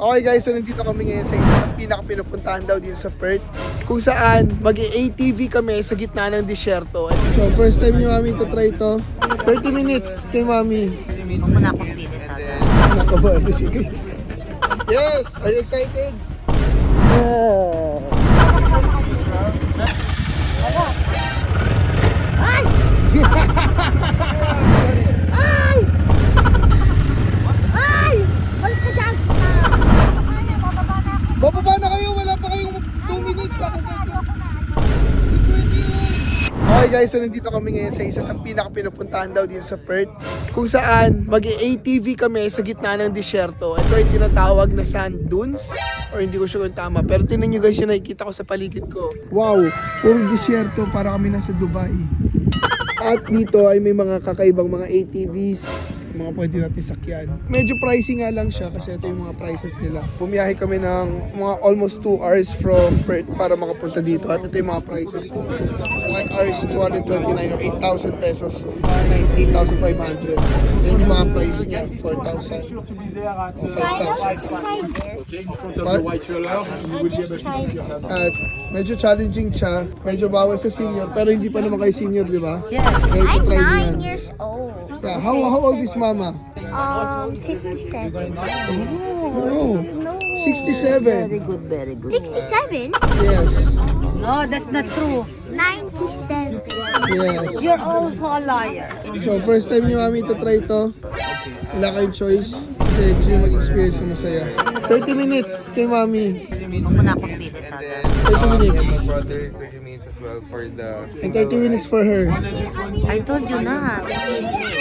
Okay guys, so nandito kami ngayon sa isa sa pinaka-pinupuntahan daw dito sa Perth. Kung saan, mag atv kami sa gitna ng disyerto. So first time ni Mami to try to. 30 minutes kay Mami. Huwag mo na akong pilit. Nakabado siya guys. Yes! Are you excited? Ay! Balik ka dyan! Bababa na kayo, wala pa kayong 2 minutes pa. Okay guys, so nandito kami ngayon sa isa sa pinaka-pinupuntahan daw dito sa Perth. Kung saan, mag atv kami sa gitna ng disyerto. Ito ay tinatawag na sand dunes. Or hindi ko sure kung tama. Pero tingnan nyo guys yung nakikita ko sa paligid ko. Wow, puro disyerto para kami nasa Dubai. At dito ay may mga kakaibang mga ATVs, mga pwede natin sakyan. Medyo pricey nga lang siya kasi ito yung mga prices nila. Bumiyahe kami ng mga almost 2 hours from Perth para makapunta dito at ito yung mga prices. 1 hour is 229 or 8,000 pesos, 19,500. Yan yung mga price niya, 4,000 or 5,000. But, at medyo challenging siya, medyo bawal sa senior, pero hindi pa naman kayo senior, di ba? Yeah. Kaya I'm try niyo yan. nine years old. Yeah, how, how old is mama? Um, 57. Oh, 67. Very good, very good. 67? Yes, No, that's not true. 97. yes. You're also a liar. So, first time ni mami to try to. Wala kayong choice. Kasi gusto niyo mag-experience na masaya. 30 minutes kay mami. Huwag mo na akong pilit ata. 30 minutes. my brother 30 minutes as well for the And 30 minutes for her. I told you na. Yeah, 30 minutes.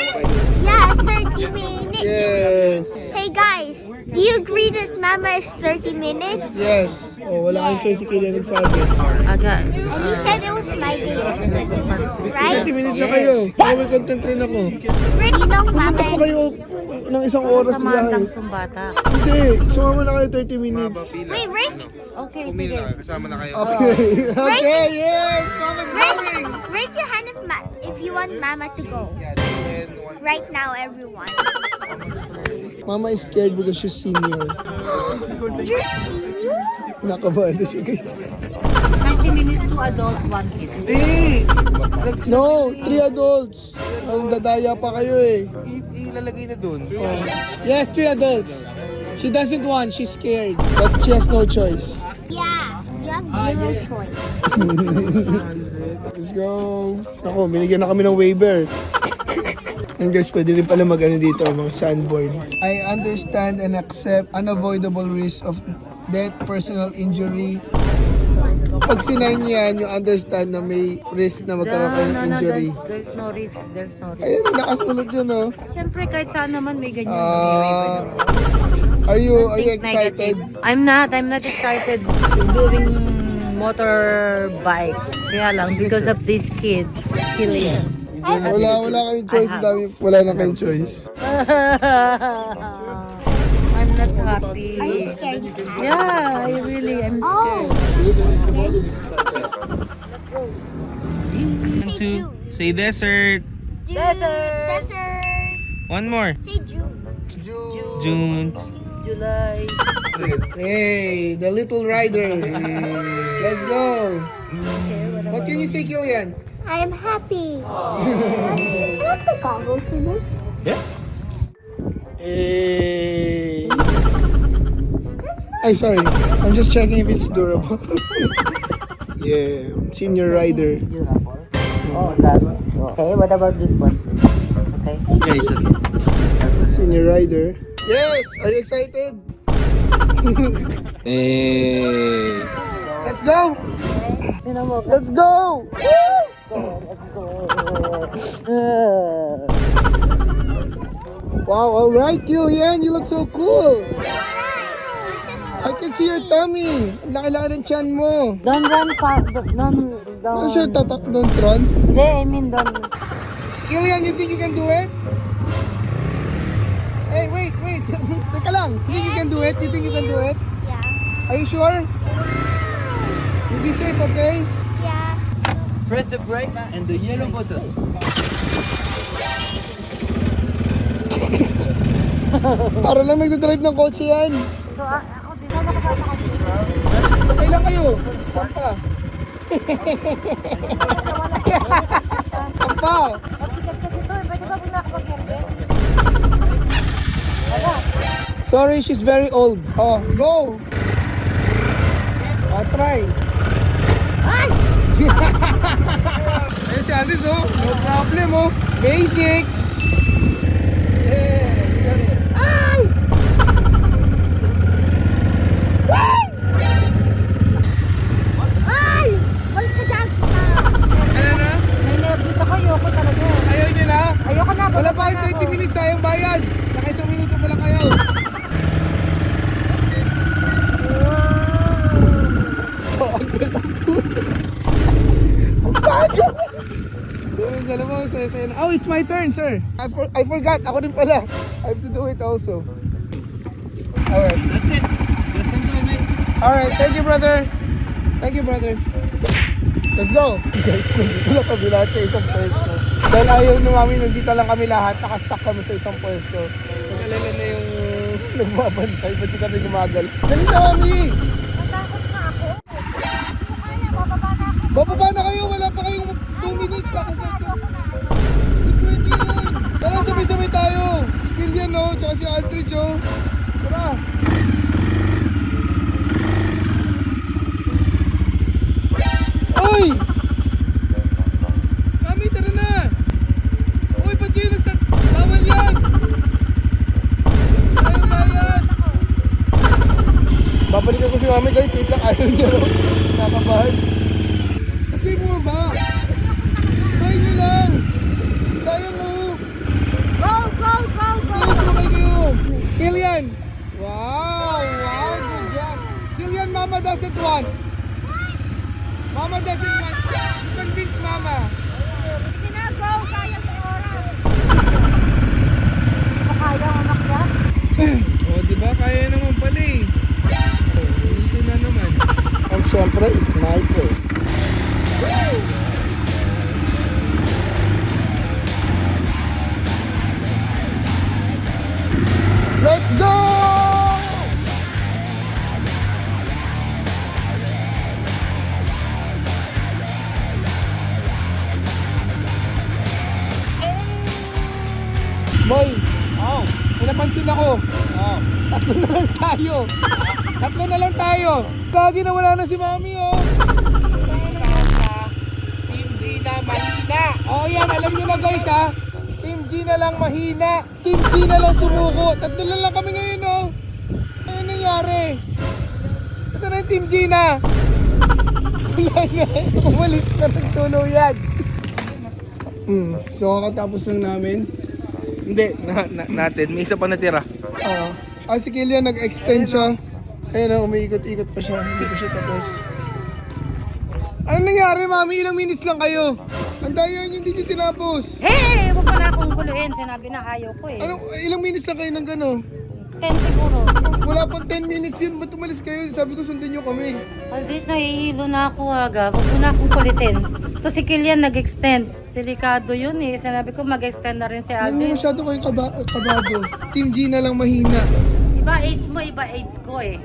Yes. Hey guys, do you agree that Mama is 30 minutes? Yes. Oh, wala kayong choice si Kylian nagsabi. Aga. And he said it was my day. 30 Right? minutes na kayo. Baka may content rin ako. Really don't Mama Pumunta kayo ng isang oras biyahe. Kamandang tong bata. Hindi. Sumama na kayo 30 minutes. Wait, where's Okay, sige. na kayo, kasama na kayo. Okay. Okay, yes. Mama's raise, coming. raise your hand if ma- if you want Mama to go. Right now, everyone. Mama is scared because she's senior. You're senior? Nakabado siya guys. 30 minutes to adult, one kid. Hindi! No, three adults. Ang dadaya pa kayo eh. Ilalagay na dun. Oh. Yes, three adults. She doesn't want, she's scared. But she has no choice. Yeah, you have zero choice. Let's go. Ako, binigyan na kami ng waiver. And guys, pwede rin pala mag-ano dito, mga sandboard. I understand and accept unavoidable risk of death, personal injury. Pag sinayin yan, you understand na may risk na magkaroon kayo ng injury. there's, there's no risk. There's no risk. Ayun, nakasunod yun, oh. Siyempre, kahit saan naman may ganyan. Ah, are you, are you Think excited? negative. I'm not. I'm not excited doing motorbike. Kaya lang, because of this kid, killing. Wala, wala kayong choice. Dami, wala na kayong choice. I'm not happy. Are you scared? Yeah, I really am Oh, scared. scared? Say June. Say desert. June. Desert. Desert. One more. Say June. June. July. Hey, the little rider. Let's go. What can you say, Kilian? I am happy. I have the goggles for this. Hey. Ay, sorry. I'm just checking if it's durable. yeah, senior rider. Durable. Oh, that. One. Okay, what about this one? Okay. Yeah, it's okay. Senior rider. Yes! Are you excited? Hey. Eh. Let's go! Let's go! Wow, alright, Kilian. You look so cool. I can see your tummy. Ang laki-laki ng chan mo. Don't run pa. Don't. Ano Don't. siya tatak doon, Tron? Hindi, I mean don't. Kilian, you think you can do it? Hey, wait, wait. Teka lang. You think you can do it? You think you can do it? yeah. Are you sure? You be safe, okay? Press the brake and the yellow button. Para lang nagdadrive ng kotse yan. So, ah, ako din ako nakasama Sakay lang kayo. Kampa. Kampa. Ang ticket ka dito, pwede ba muna ako mag-helmet? Sorry, she's very old. Oh, go! Oh, try. Ay! Ayun si Andres, oh. No problem, oh. Basic. Ay! Ay! Balik ka dyan! Ano na? May nervous ako, ayoko talaga. Ayaw niyo na? Ayoko na, Wala bababa pa na kayo ako. 20 minutes, sayang bayad. Naka isang minuto pa lang kayo. Oh, ang galit ang puto. Ang bagal. Yung saya-saya na. Oh, it's my turn, sir. I, for- I forgot. Ako din pala. I have to do it also. Alright. That's it. Just enjoy, mate. Alright, thank you, brother. Thank you, brother. Let's go. Guys, nandito lang kami lahat sa isang pwesto. Dahil ayaw ni mami, nandito lang kami lahat. Nakastock kami sa isang pwesto. Nag-alala na yung nagbabantay. Ba't di kami gumagal? Dali na, mami! Natakot na ako. Hindi ko kaya, bababa na ako. Bababa na kayo. Wala pa kayong 2 minutes. Baka sa Ayoko na. Hindi pwede yun. Tara, sabay-sabay tayo. Si Kilian, no? Tsaka si Aldridge, oh. Tara. Oy! Mami, tara na! Uy, ba't kayo nagtag... Bawal yan! Ayaw bayad! Babalikan ko si mami guys, wait lang, ayaw niya Boy, Oh. may napansin ako. Oh. Tatlo na lang tayo. Tatlo na lang tayo. Gagi na wala na si Mami, oh. Team G na mahina. Oh, yan. Alam nyo na, guys, ha. Team G na lang mahina. Team G na lang sumuko. Tatlo na lang kami ngayon, oh. Ano nangyari? Saan na yung Team G na? Wala na. Umalis na nagtulo yan. Hmm. So, kakatapos lang namin. Hindi, na, na, natin. May isa pa natira. Oo. Ah, si Kilian nag-extend siya. Ayun na, umiikot-ikot pa siya. Hindi pa siya tapos. Ano nangyari, mami? Ilang minutes lang kayo? Ang daya niyo, hindi niyo tinapos. Hey! Huwag mo na akong guluhin. Sinabi na ayaw ko eh. Anong, ilang minutes lang kayo ng gano? Ten siguro. Wala pang 10 minutes yun. Ba't umalis kayo? Sabi ko, sundin niyo kami. Aldit, nahihilo na ako aga. Huwag mo na akong kulitin. Ito si Kilian nag-extend. Delikado yun eh. Sinabi ko mag-extend na rin si mo Aldit. masyado kayong kaba- kabado? Team G na lang mahina. Iba age mo, iba age ko eh.